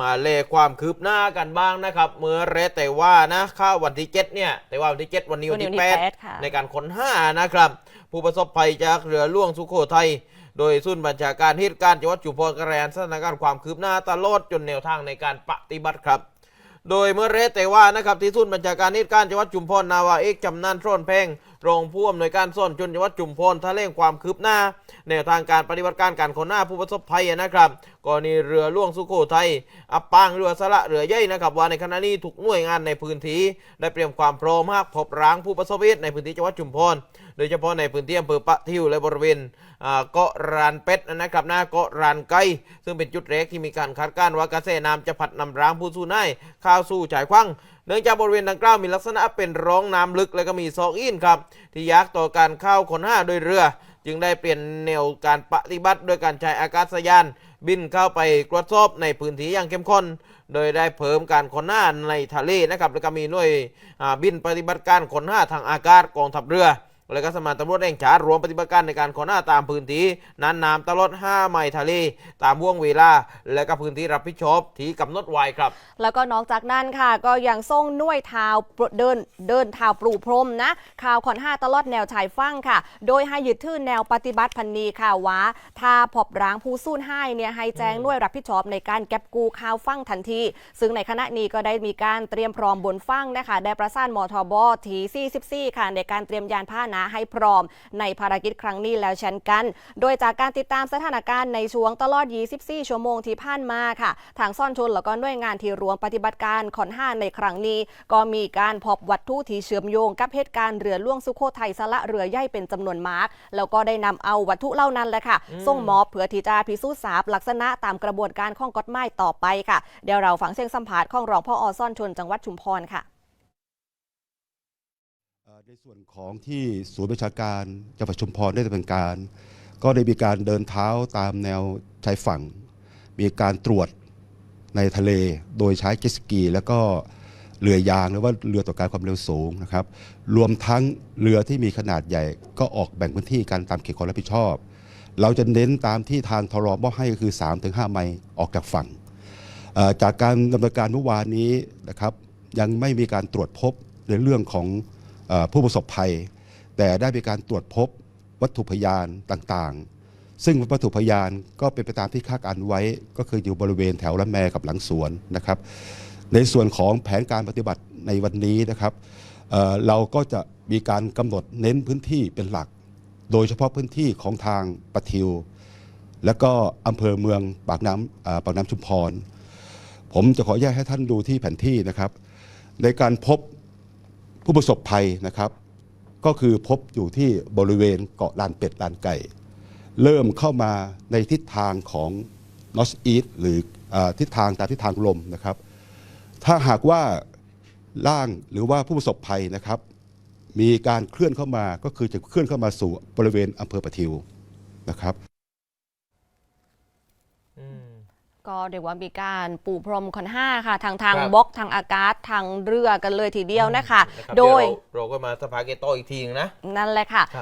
มาเลความคืบหน้ากันบ้างนะครับ เมื่อเรแต่ว่านะข้าววันที่เจ็ดเนี่ย แต่ว่าวันที่เจ็ดวันนี้วันที่วันนี้แปดวันที่แปดค่ะในการค้นห้านะครับ ผู้ประสบภัยจากเรือล่วงสุโขทัยโดยศูนย์บัญชาการเหตุการณ์จังหวัดจุฬาภรณ์กระแรนสถานการณ์ความคืบหน้าตลอดจนแนวทางในการปฏิบัติครับ โดยเมื่อเรศแต่ว่านะครับที่ศูนย์บัญชาการเหตุการณ์จังหวัดจุมพรนาวาเอกจำนันโทรนแพง รองผู้อำนวยการซ่อนจนจังหวัดจุมพรแถลงความคืบหน้า แนวทางการปฏิบัติการการค้นหาผู้ประสบภัยนะครับกรณีเรือล่วงสุโขทัยอับปางเรือสละเรือใหญ่นะครับว่าในขณะนี้ทุกหน่วยงานในพื้นที่ได้เตรียมความพร้อมหากพบร่างผู้ประสบเหตุในพื้นที่จังหวัดจุมพรโดยเฉพาะในพื้นที่อำเภอปะทิวและบริเวณเกาะรานเป็ดนะครับหน้าเกาะรานไก่ซึ่งเป็นจุดแรกที่มีการคาดการณ์ว่ากระแสน้ำจะพัดนำร่างผู้สูญให้เข้าวสู่ฉายควัง เนื่องจากบริเวณดังกล่าวมีลักษณะเป็นร่องน้ำลึกและก็มีซอกอินครับที่ยากต่อการเข้าคนหาโดยเรือ จึงได้เปลี่ยนแนวการปฏิบัติโดยการใช้อากาศยาน บินเข้าไปตรวจสอบในพื้นที่อย่างเข้มข้น โดยได้เพิ่มการค้นหาในทะเลนะครับและก็มีหน่วยบินปฏิบัติการค้นหาทางอากาศกองทัพเรือ และก็สมานตำรวจแห่งชาติรวมปฏิบัติการในการค้นหาตามพื้นที่น่านน้ำตลอด 5 ไมล์ทะเล ตามห่วงเวลา และก็พื้นที่รับผิดชอบที่กำหนดไว้ครับ แล้วก็นอกจากนั้นค่ะ ก็ยังส่งน่วยเท้าเดินเดินเท้าปลูพรมนะข่าวขอนห้าตลอดแนวชายฟั่งค่ะ โดยให้ยึดทื่อแนวปฏิบัติพันนีค่ะว่าถ้าพบร้างผู้สู้ให้เนี่ยให้แจ้งน่วยรับผิดชอบในการเก็บกูข่าวฟั่งทันที ซึ่งในขณะนี้ก็ได้มีการเตรียมพร้อมบนฟั่งนะคะได้ประสานมทบที44ค่ะในการเตรียมยานพาหนะให้พร้อมในภารกิจครั้งนี้แล้วเช่นกัน โดยจากการติดตามสถานการณ์ในช่วงตลอด 24 ชั่วโมงที่ผ่านมาค่ะ ทางซ่อนชนแล้วก็หน่วยงานที่รวมปฏิบัติการขอนห้าในครั้งนี้ ก็มีการพบวัตถุที่เชื่อมโยงกับเหตุการณ์เรือล่วงสุโขทัยสละเรือใหญ่เป็นจำนวนมาก แล้วก็ได้นำเอาวัตถุเหล่านั้นแหละค่ะ ส่งมอบเพื่อที่จะพิสูจน์ทราบลักษณะตามกระบวนการข้องกฎหมายต่อไปค่ะ เดี๋ยวเราฟังเสียงสัมภาษณ์ของรองพ่ออซ่อนชนจังหวัดชุมพรค่ะ ในส่วนของที่ศูนย์ประชาการจังหวัดชุมพรได้ดำเนินการ ก็ได้มีการเดินเท้าตามแนวชายฝั่ง มีการตรวจในทะเลโดยใช้เจสกี แล้วก็เรือยางหรือว่าเรือต่อการความเร็วสูงนะครับ รวมทั้งเรือที่มีขนาดใหญ่ ก็ออกแบ่งพื้นที่การตามเขตความรับผิดชอบ เราจะเน้นตามที่ทางทรมอบให้ก็คือ 3-5 ไมล์ออกจากฝั่ง จากการดำเนินการเมื่อวานนี้นะครับยังไม่มีการตรวจพบในเรื่องของ ผู้ประสบภัย แต่ได้มีการตรวจพบวัตถุพยานต่างๆ ซึ่งวัตถุพยานก็เป็นไปตามที่คาดการไว้ ก็คืออยู่บริเวณแถวละแมกับหลังสวนนะครับ ในส่วนของแผนการปฏิบัติในวันนี้นะครับเเราก็จะมีการกำหนดเน้นพื้นที่เป็นหลัก โดยเฉพาะพื้นที่ของทางปะทิว และก็อำเภอเมืองปากน้ำปากน้ำชุมพร ผมจะขอแยกให้ท่านดูที่แผนที่นะครับ ในการพบ ผู้ประสบภัยนะครับ ก็คือพบอยู่ที่บริเวณเกาะลานเป็ดลานไก่ เริ่มเข้ามาในทิศทางของ north east หรืออทิศทางตามทิศทางลมนะครับ ถ้าหากว่าร่างหรือว่าผู้ประสบภัยนะครับ มีการเคลื่อนเข้ามาก็คือจะเคลื่อนเข้ามาสู่บริเวณอำเภอปะทิวนะครับ ก็เรียกว่ามีการปูพรมขอนห้าค่ะ ทางทางครับบกทางอากาศทางเรือกันเลยทีเดียวนะคะนะครับโดยเเราก็มาสภาเกตโตอีกทีนึงนะ นั่นแหละค่ะครับ